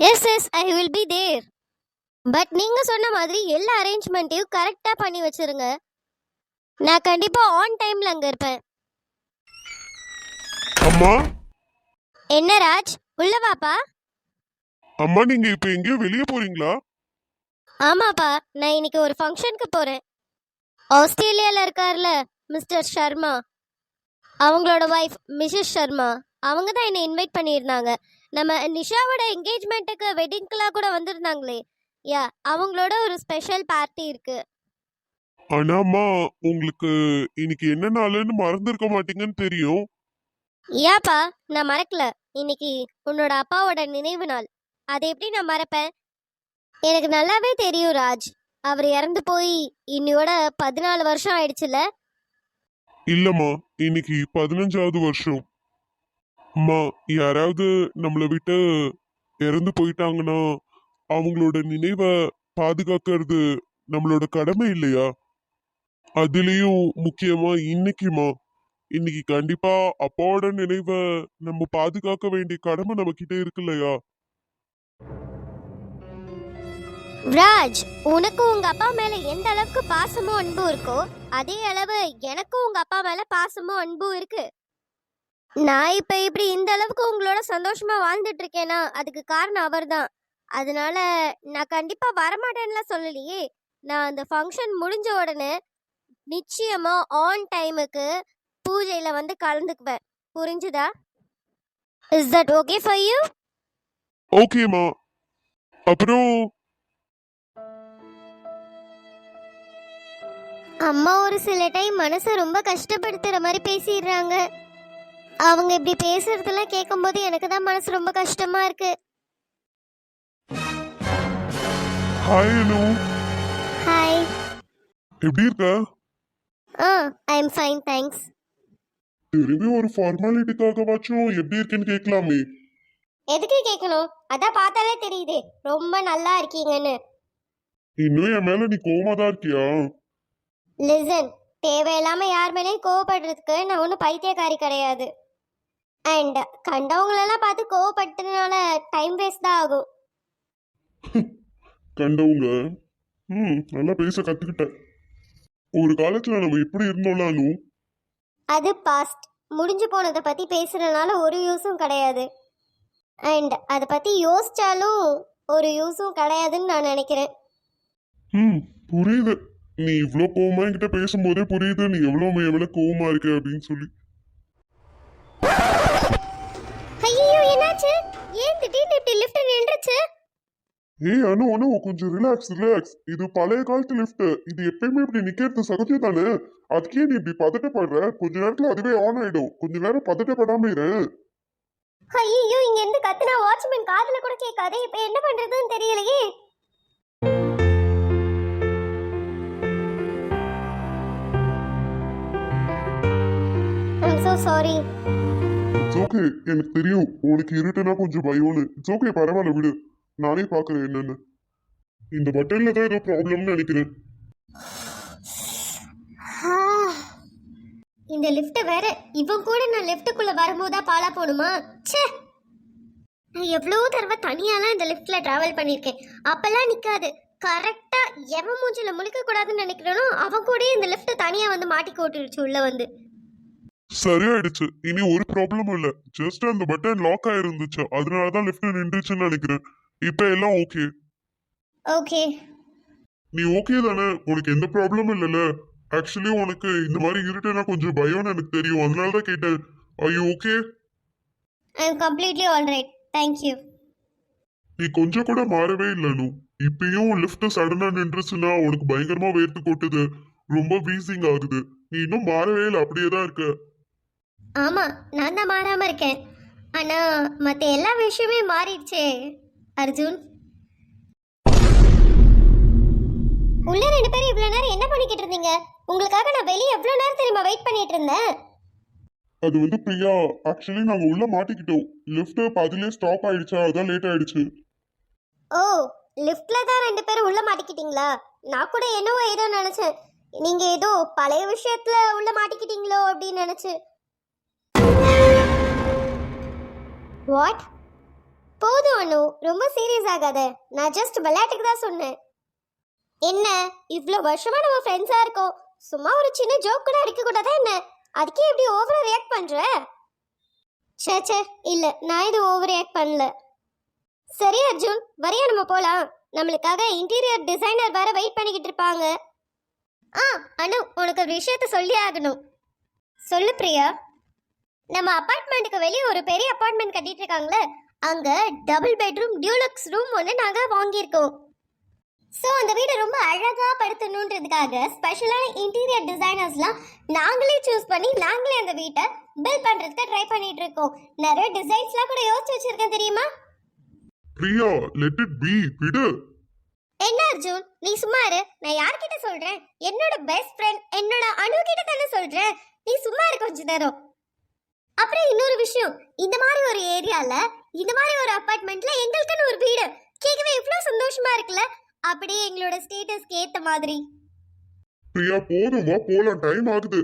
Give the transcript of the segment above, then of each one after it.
Yes yes I will be there but நீங்க சொன்ன மாதிரி எல்லா அரேஞ்ச்மெண்ட்டையும் கரெக்டா பண்ணி வச்சிருங்க. நான் கண்டிப்பா ஆன் டைம்ல அங்க இருப்பேன். அம்மா? என்ன ராஜ்? உள்ள வாப்பா? அம்மா நீங்க இப்ப எங்கேயோ வெளியே போறீங்களா? ஆமாப்பா நான் இன்னைக்கு ஒரு ஃபங்க்ஷனுக்கு போறேன். ஆஸ்திரேலியால இருக்கார்ல மிஸ்டர் சர்மா அவங்களோட ஒய்ஃப் மிஸ்ஸஸ் சர்மா அவங்க தான் என்னை இன்வைட் பண்ணியிருந்தாங்க. நம்ம நிஷாவோட என்கேஜ்மெண்ட்டுக்கு வெட்டிங்க்கெலாம் கூட வந்திருந்தாங்களே. யா அவங்களோட ஒரு ஸ்பெஷல் பார்ட்டி இருக்கு. ஆனா அம்மா உங்களுக்கு இன்னைக்கு என்ன நாளுன்னு மறந்துருக்க மாட்டீங்கன்னு தெரியும். ஏப்பா நான் மறக்கல. இன்னைக்கு உன்னோட அப்பாவோட நினைவு நாள். அதை எப்படி நான் மறப்பேன்? எனக்கு நல்லாவே தெரியும் ராஜ். அவர் இறந்து போய் இன்னையோட பதினாலு வருஷம் ஆயிடுச்சுல? இல்லம்மா இன்னைக்கு பதினஞ்சாவது வருஷம். அம்மா யாராவது நம்மளை விட்டு இறந்து போயிட்டாங்கன்னா அவங்களோட நினைவை பாதுகாக்கிறது நம்மளோட கடமை இல்லையா? அதுலேயும் முக்கியமா இன்னைக்குமா? இன்னைக்கு கண்டிப்பா அப்பாவோட நினைவை நம்ம பாதுகாக்க வேண்டிய கடமை நம்ம கிட்ட இருக்கு இல்லையா ராஜ் உனக்கும் உங்க அப்பா மேல எந்த அளவுக்கு பாசமும் அன்பும் இருக்கோ அதே அளவு எனக்கும் உங்க அப்பா மேல பாசமும் அன்பும் இருக்கு. நான் இப்ப இப்படி இந்த அளவுக்கு உங்களோட சந்தோஷமா வாழ்ந்துட்டு இருக்கேனா அதுக்கு காரணம் அவர்தான். அதனால நான் கண்டிப்பா வரமாட்டேன்னுலாம் சொல்லலையே. நான் அந்த ஃபங்க்ஷன் முடிஞ்ச உடனே நிச்சயமா ஆன் டைமுக்கு பூஜையில வந்து கலந்துக்குவேன். புரிஞ்சுதா? Is that okay for you ஓகேம்மா அப்புறம்? அம்மா ஒரு சில டைம் மனசை ரொம்ப கஷ்டப்படுத்துற மாதிரி பேசிடுறாங்க. அவங்க இப்படி பேசுறதெல்லாம் கேட்கும்போது எனக்கு தான் மனசு ரொம்ப கஷ்டமா இருக்கு. ஹாய் அனு ஹாய் எப்படி இருக்க? Ah I am fine thanks திரும்பி ஒரு ஃபார்மாலிட்டிக்காகவாச்சும் எப்படி இருக்கேன்னு கேட்கலாமே எதுக்கு கேட்கணும் அதான் பார்த்தாலே தெரியுதே. ரொம்ப நல்லா இருக்கீங்கன்னு. இன்னும் என் மேல நீ கோவமா தான் இருக்கியா? லிசன் தேவையில்லாம யார் மேலேயும் கோவப்படுறதுக்கு நான் ஒன்றும் பைத்தியக்காரி கிடையாது. அண்ட் கண்டவங்களெல்லாம் பார்த்து கோவப்பட்டதுனால டைம் வேஸ்ட் தான் ஆகும். கண்டவங்க? ம் நல்லா பேச கத்துக்கிட்ட ஒரு காலத்துல நம்ம எப்படி இருந்தோம்ல அனு அது பாஸ்ட் முடிஞ்சு போனதை பற்றி பேசுகிறனால ஒரு யூஸும் கிடையாது. அண்ட் அதை பற்றி யோசிச்சாலும் ஒரு யூஸும் கிடையாதுன்னு நான் நினைக்கிறேன். ம் புரியுது. நீ இவ்ளோ கோவமா என்கிட்ட பேசும்போதே புரியுது. நீ எவ்வளவு எவ்வளவு கோவமா இருக்க அப்படின்னு சொல்லி. என்னாச்சு? ஏன் திடீர்னு இப்படி லிஃப்ட் நின்றுச்சு? ஏய் அனு அனு கொஞ்சம் ரிலாக்ஸ் ரிலாக்ஸ் இது பழைய காலத்து லிஃப்ட் இது எப்பயுமே இப்படி நிக்கிறது சகஜம் தானே அதுக்கே நீ இப்படி பதட்டப்படுற? கொஞ்ச நேரத்துல அதுவே ஆன் ஆயிடும். கொஞ்ச நேரம் பதட்டப்படாம இரு. ஐயோ இங்க இருந்து கத்துனா வாட்ச்மேன் காதுல கூட கேட்காதே. இப்போ என்ன பண்றதுன்னு தெரியலையே. ஐம் சாரி ஓகே எனக்கு தெரியும். உனக்கு இருட்டுனா கொஞ்சம் பயம்னு இட்ஸ் ஓகே பரவாயில்ல விடு. நானே பார்க்குறேன் என்னன்னு. இந்த பட்டன்ல தான் ஏதோ ப்ராப்ளம்னு நினைக்கிறேன். இந்த லிஃப்ட் வேற இவன் கூட நான் லிஃப்ட்டுக்குள்ள வரும்போதா பாலா போகணுமா ச்சே. நான் எவ்வளோ தடவை தனியாலாம் இந்த லிஃப்ட்ல டிராவல் பண்ணியிருக்கேன். அப்பெல்லாம் நிற்காது கரெக்டாக எவன் மூஞ்சில் முழிக்க கூடாதுன்னு அவன் கூட இந்த லிஃப்ட் தனியாக வந்து மாட்டி போட்டுருச்சு உள்ளே வந்து. சரியாயிடுச்சு. இனி ஒரு ப்ராப்ளமும் இல்ல. ஜஸ்ட் அந்த பட்டன் லாக் ஆயிருந்துச்சு. அதனால தான் லிஃப்ட் நின்றுச்சுன்னு நினைக்கிறேன். இப்போ எல்லாம் ஓகே ஓகே நீ ஓகே தானே? உனக்கு எந்த ப்ராப்ளமும் இல்லைல்ல. ஆக்சுவலி உனக்கு இந்த மாதிரி இருட்டுனா கொஞ்சம் பயம்னு எனக்கு தெரியும். அதனால தான் கேட்டேன் ஐயோ okay I am completely all right thank you நீ கொஞ்சம் கூட மாறவே இல்லைனு இப்பயும் லிஃப்ட் சடனா நின்றுச்சுன்னா உனக்கு பயங்கரமா வேர்த்து கொட்டுது. ரொம்ப வீசிங் ஆகுது. நீ இன்னும் மாறவே இல்லை. அப்படியே தான் இருக்க. ஆமாம் நான் தான் மாறாமல் இருக்கேன். ஆனால் மற்ற எல்லா விஷயமே மாறிடுச்சே. அர்ஜுன். உள்ள ரெண்டு பேரும் இவ்வளோ நேரம் என்ன பண்ணிக்கிட்டு இருந்தீங்க? உங்களுக்காக நான் வெளியே எவ்வளோ நேரம் தெரியுமா வெயிட் பண்ணிட்டு இருந்தேன்? அது வந்து பிரியா ஆக்சுவலி நாங்க உள்ள மாட்டிக்கிட்டோம். லிஃப்ட் பாதியிலே ஸ்டாப் ஆயிடுச்சா? அதான் லேட் ஆயிடுச்சு. ஓ லிஃப்ட்ல தான் ரெண்டு பேரும் உள்ள மாட்டிக்கிட்டீங்களா? நான் கூட என்னவோ ஏதோ நினைச்சேன். நீங்க ஏதோ பழைய விஷயத்துல உள்ள மாட்டிக்கிட்டீங்களோ அப்படின்னு நினைச்சு. வாட் போதும் அனு. ரொம்ப சீரியஸ் ஆகாத. நான் ஜஸ்ட் விளையாட்டுக்கு தான் சொன்னேன். என்ன? இவ்வளோ வருஷமா நம்ம ஃப்ரெண்ட்ஸாக இருக்கோம். சும்மா ஒரு சின்ன ஜோக் கூட அடிக்க கூடாதா என்ன? அதுக்கே எப்படி ஓவரா ரியாக்ட் பண்ணுற சே சே இல்லை நான் இது ஓவர் ரியாக்ட் பண்ணல. சரி அர்ஜுன். வரையா நம்ம போகலாம் நம்மளுக்காக இன்டீரியர் டிசைனர் வேற வெயிட் பண்ணிக்கிட்டு இருப்பாங்க. ஆ அனு உனக்கு ஒரு விஷயத்த சொல்லி ஆகணும். சொல்லு பிரியா. நம்ம அபார்ட்மெண்ட்டுக்கு வெளியே ஒரு பெரிய அபார்ட்மெண்ட் கட்டிட்டு இருக்காங்களே அங்க டபுள் பெட்ரூம் டியூலக்ஸ் ரூம் ஒன்று நாங்க வாங்கியிருக்கோம். ஸோ அந்த வீடு ரொம்ப அழகா படுத்தணுன்றதுக்காக ஸ்பெஷலான இன்டீரியர் டிசைனர்ஸ்லாம் நாங்களே சூஸ் பண்ணி நாங்களே அந்த வீட்டை பில் பண்றதுக்கு ட்ரை பண்ணிட்டு இருக்கோம் நிறைய டிசைன்ஸ்லாம் கூட யோசிச்சு வச்சிருக்கேன் தெரியுமா? பிரியா லெட் இட் பி விடு. என்ன அர்ஜுன் நீ சும்மா இரு. நான் யார்கிட்ட சொல்றேன்? என்னோட பெஸ்ட் ஃப்ரெண்ட் என்னோட அணு கிட்ட தானே சொல்றேன். நீ சும்மா இரு கொஞ்ச நேரம். அப்புறம் இன்னொரு விஷயம் இந்த மாதிரி ஒரு ஏரியால இந்த மாதிரி ஒரு அபார்ட்மெண்ட்ல எங்களுக்குன்னு ஒரு வீடு கேட்கவே இவ்வளவு சந்தோஷமா இருக்குல்ல? அப்படியே எங்களோட ஸ்டேட்டஸ்க்கு ஏத்த மாதிரி. பிரியா போதுமா போலாம் டைம் ஆகுது.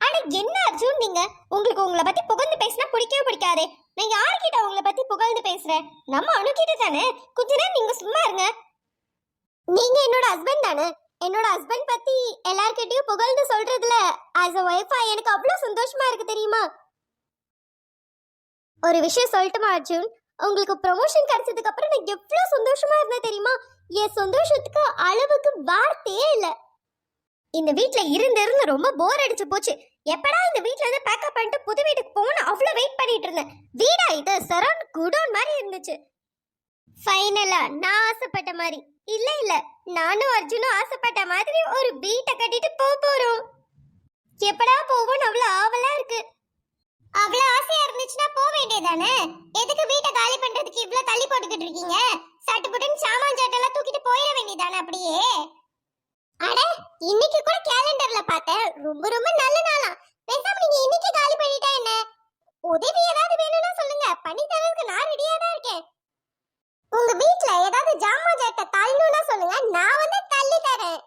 அட என்ன அர்ஜுன் நீங்க? உங்களுக்கு உங்களை பத்தி புகழ்ந்து பேசினா பிடிக்கவே பிடிக்காதே. நான் யார்கிட்ட உங்களை பத்தி புகழ்ந்து பேசுறேன்? நம்ம அணு கிட்ட தானே? கொஞ்ச நேரம் நீங்க சும்மா இருங்க. நீங்க என்னோட ஹஸ்பண்ட் தானே? என்னோட ஹஸ்பண்ட் பத்தி எல்லார்கிட்டயும் புகழ்ந்து சொல்றதுல ஆஸ் அ ஒய்ஃபா எனக்கு அவ்வளவு சந்தோஷமா இருக்கு தெரியுமா? ஒரு விஷயம் சொல்லட்டுமா அர்ஜுன்? உங்களுக்கு ப்ரொமோஷன் கிடைச்சதுக்கு அப்புறம் நான் எவ்வளவு சந்தோஷமா இருந்தேன் தெரியுமா? என் சந்தோஷத்துக்கு அளவுக்கு வார்த்தையே இல்லை. இந்த வீட்ல இருந்து இருந்து ரொம்ப போர் அடிச்சு போச்சு. எப்படா இந்த வீட்ல இருந்து பேக்கப் பண்ணிட்டு புது வீட்டுக்கு போகணும் அவ்வளவு வெயிட் பண்ணிட்டு இருந்தேன். வீடா இது? சரௌண்ட் குடோன் மாதிரி இருந்துச்சு. ஃபைனலா நான் ஆசைப்பட்ட மாதிரி. இல்ல இல்ல. நானும் அர்ஜுனும் ஆசைப்பட்ட மாதிரி ஒரு வீட்டை கட்டிட்டு போக போறோம். எப்படா போவோம்னு அவ்வளவு ஆவலா இருக்கு. அவ்வளவு ஆசையா இருந்துச்சுன்னா போக வேண்டியதானே எதுக்கு வீட்டை காலி பண்றதுக்கு இவ்வளவு தள்ளி போட்டுக்கிட்டு இருக்கீங்க? சட்டு புட்டுன்னு சாமான் சாட்டெல்லாம் தூக்கிட்டு போயிட வேண்டியதானே அப்படியே? அட இன்னைக்கு கூட கேலண்டர்ல பார்த்தேன். ரொம்ப ரொம்ப நல்ல நாளா. பேசாம நீங்க இன்னைக்கு காலி பண்ணிட்டா என்ன உதவி ஏதாவது வேணும்னா சொல்லுங்க பண்ணி தரதுக்கு நான் ரெடியா தான் இருக்கேன் உங்க வீட்ல ஏதாவது ஜாமான் ஜாட்ட தள்ளணும்னா சொல்லுங்க நான் வந்து தள்ளி தரேன்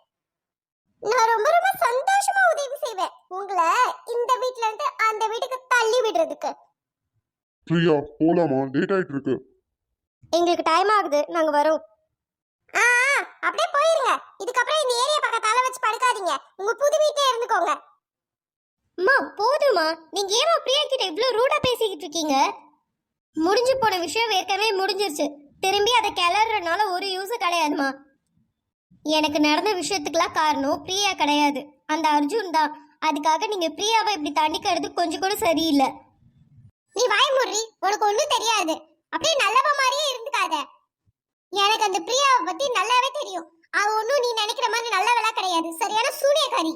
நான் ரொம்ப ரொம்ப சந்தோஷமா உதவி செய்வேன் உங்களை இந்த வீட்ல இருந்து அந்த வீட்டுக்கு தள்ளி விடுறதுக்கு பிரியா போலாமா? லேட் ஆயிட்டு இருக்கு எங்களுக்கு டைம் ஆகுது. நாங்க வரோம். ஆ ஆ, அப்படியே போயிருங்க. இதுக்கப்புறம் இந்த ஏரியா பக்கம் தலை வச்சு படுக்காதீங்க. உங்க புது வீட்டே இருந்துக்கோங்க. அம்மா போதுமா நீங்க ஏமா பிரியா கிட்ட இவ்ளோ ரூடா பேசிக்கிட்டு இருக்கீங்க? முடிஞ்சு போன விஷயம் ஏற்கனவே முடிஞ்சிருச்சு. திரும்பி அதை கிளறனால ஒரு யூஸ் கிடையாதுமா எனக்கு நடந்த விஷயத்துக்குலாம் காரணம் பிரியா கிடையாது. அந்த அர்ஜுன் தான். அதுக்காக நீங்க பிரியாவை இப்படி தண்டிக்கிறது கொஞ்சம் கூட சரியில்லை. நீ வாய் முறி உனக்கு ஒண்ணும் தெரியாது. அப்படியே நல்லவ மாதிரியே இருந்துக்காத. எனக்கு அந்த பிரியாவை பத்தி நல்லாவே தெரியும். அவ ஒண்ணும் நீ நினைக்கிற மாதிரி நல்லவளா கிடையாது. சரியான சூனியக்காரி.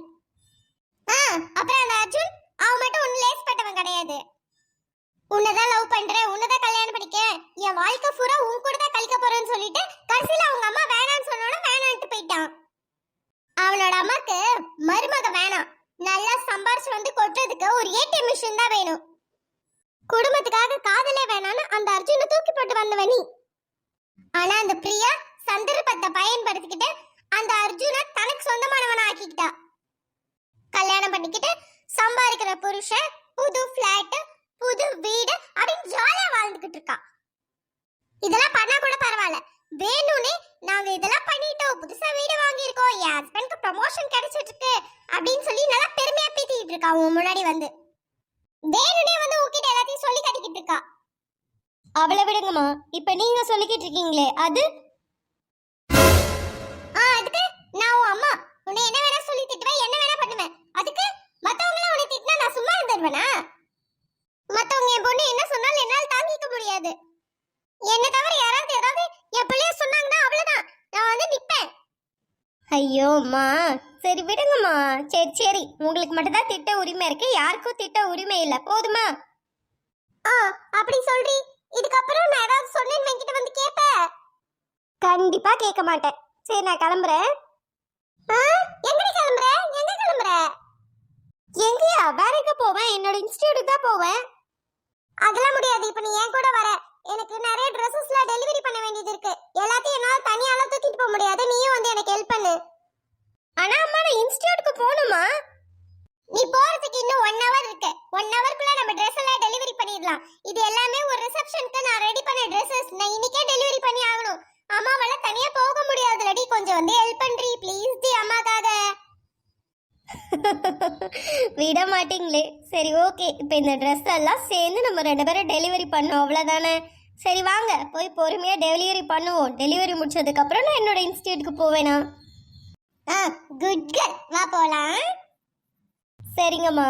ஆ அப்புறம் அந்த அர்ஜுன் அவன் மட்டும் ஒண்ணு லேஸ் பட்டவன் கிடையாது. உன்னதான் லவ் பண்றேன் உன்னதான் கல்யாணம் பண்ணிக்க. என் வாழ்க்கை பூரா உன் கூட தான் கழிக்க போறேன்னு சொல்லிட்டு கடைசியில அவங்க அம்மா வேணாம்னு சொன்னோட வேணான்ட்டு போயிட்டான். அவனோட அம்மாக்கு மருமக வேணாம். நல்லா சம்பாரிச்சு வந்து கொட்டுறதுக்கு ஒரு ஏடிஎம் மிஷின் தான் வேணும். குடும்பத்துக்காக காதலே வேணாம்னு அந்த அர்ஜுனை தூக்கி போட்டு வந்தவ நீ. ஆனா அந்த பிரியா சந்தர்ப்பத்தை பயன்படுத்திக்கிட்டு அந்த அர்ஜுனை தனக்கு சொந்தமானவன ஆக்கிக்கிட்டா. கல்யாணம் பண்ணிக்கிட்டு சம்பாதிக்கிற புருஷன் புது பிளாட் புது வீடு அப்படின்னு ஜாலியா வாழ்ந்துகிட்டு இருக்கா இதெல்லாம் பண்ணா கூட பரவாயில்ல. வேணும்னே நாங்க இதெல்லாம் பண்ணிட்டோம். புதுசா வீடு வாங்கியிருக்கோம். என் ஹஸ்பண்ட்க்கு ப்ரமோஷன் கிடைச்சிட்டு இருக்கு அப்படின்னு சொல்லி நல்லா பெருமையா பேசிக்கிட்டு இருக்கா உன் முன்னாடி வந்து. வேணும்னே இருக்கா அவளை விடுங்கம்மா இப்ப நீங்க சொல்லிக்கிட்டு இருக்கீங்களே அது? ஆ அதுக்கு நான் உன் அம்மா உன்னை என்ன வேணா சொல்லி திட்டுவேன் என்ன வேணா பண்ணுவேன். அதுக்கு மத்தவங்க உன்னை திட்டினா நான் சும்மா இருந்துருவேனா? மத்தவங்க என் பொண்ணு என்ன சொன்னாலும் என்னால தாங்கிக்க முடியாது. என்ன தவிர யாராவது ஏதாவது என் பிள்ளைய சொன்னாங்கன்னா அவ்வளவுதான். நான் வந்து நிப்பேன். ஐயோம்மா சரி விடுங்கம்மா. சரி சரி. உங்களுக்கு மட்டும் தான் திட்ட உரிமை இருக்கு. யாருக்கும் திட்ட உரிமை இல்லை. போதுமா? அப்படி சொல்றீ? இதுக்கப்புறம் நான் ஏதாவது சொன்னேன்னு என்கிட்ட வந்து கேப்ப? கண்டிப்பா கேட்க மாட்டேன். சரி நான் கிளம்புறேன். எங்க கிளம்புற? எங்க கிளம்புற? எங்கயா? வேலைக்கு போவேன்? என்னோட இன்ஸ்டியூட்டுக்கு தான் போவேன். அதெல்லாம் முடியாது. இப்ப நீ என் கூட வர. எனக்கு நிறைய ட்ரெஸ்ஸஸ்லாம் டெலிவரி பண்ண வேண்டியது இருக்கு. எல்லாத்தையும் என்னால தனியால தூக்கிட்டு போக முடியாது. நீயும் வந்து எனக்கு ஹெல்ப் பண்ணு. ஆனா அம்மா நான் இன்ஸ்டியூட்டுக்கு போகணுமா? நீ இன்னும் ஒன் ஹவர் இருக்கு. ஒன் ஹவருக்குள்ள நம்ம ட்ரெஸ் எல்லாம் டெலிவரி பண்ணிடலாம். இது எல்லாமே ஒரு ரிசெப்ஷனுக்கு நான் ரெடி பண்ண ட்ரெஸ்ஸஸ் நான் இன்னைக்கே டெலிவரி பண்ணி ஆகணும். அம்மாவால தனியா போக முடியாது ரெடி கொஞ்சம் வந்து ஹெல்ப் பண்றி. ப்ளீஸ் டி அம்மாக்காக விட மாட்டீங்களே. சரி ஓகே இப்போ இந்த ட்ரெஸ் எல்லாம் சேர்ந்து நம்ம ரெண்டு பேரும் டெலிவரி பண்ணோம். அவ்வளோதானே சரி வாங்க. போய் பொறுமையாக டெலிவரி பண்ணுவோம். டெலிவரி முடிச்சதுக்கப்புறம் நான் என்னோட இன்ஸ்டியூட்டுக்கு போவேனா? ஆ குட் கேர்ள் வா போகலாம் சரிங்கம்மா.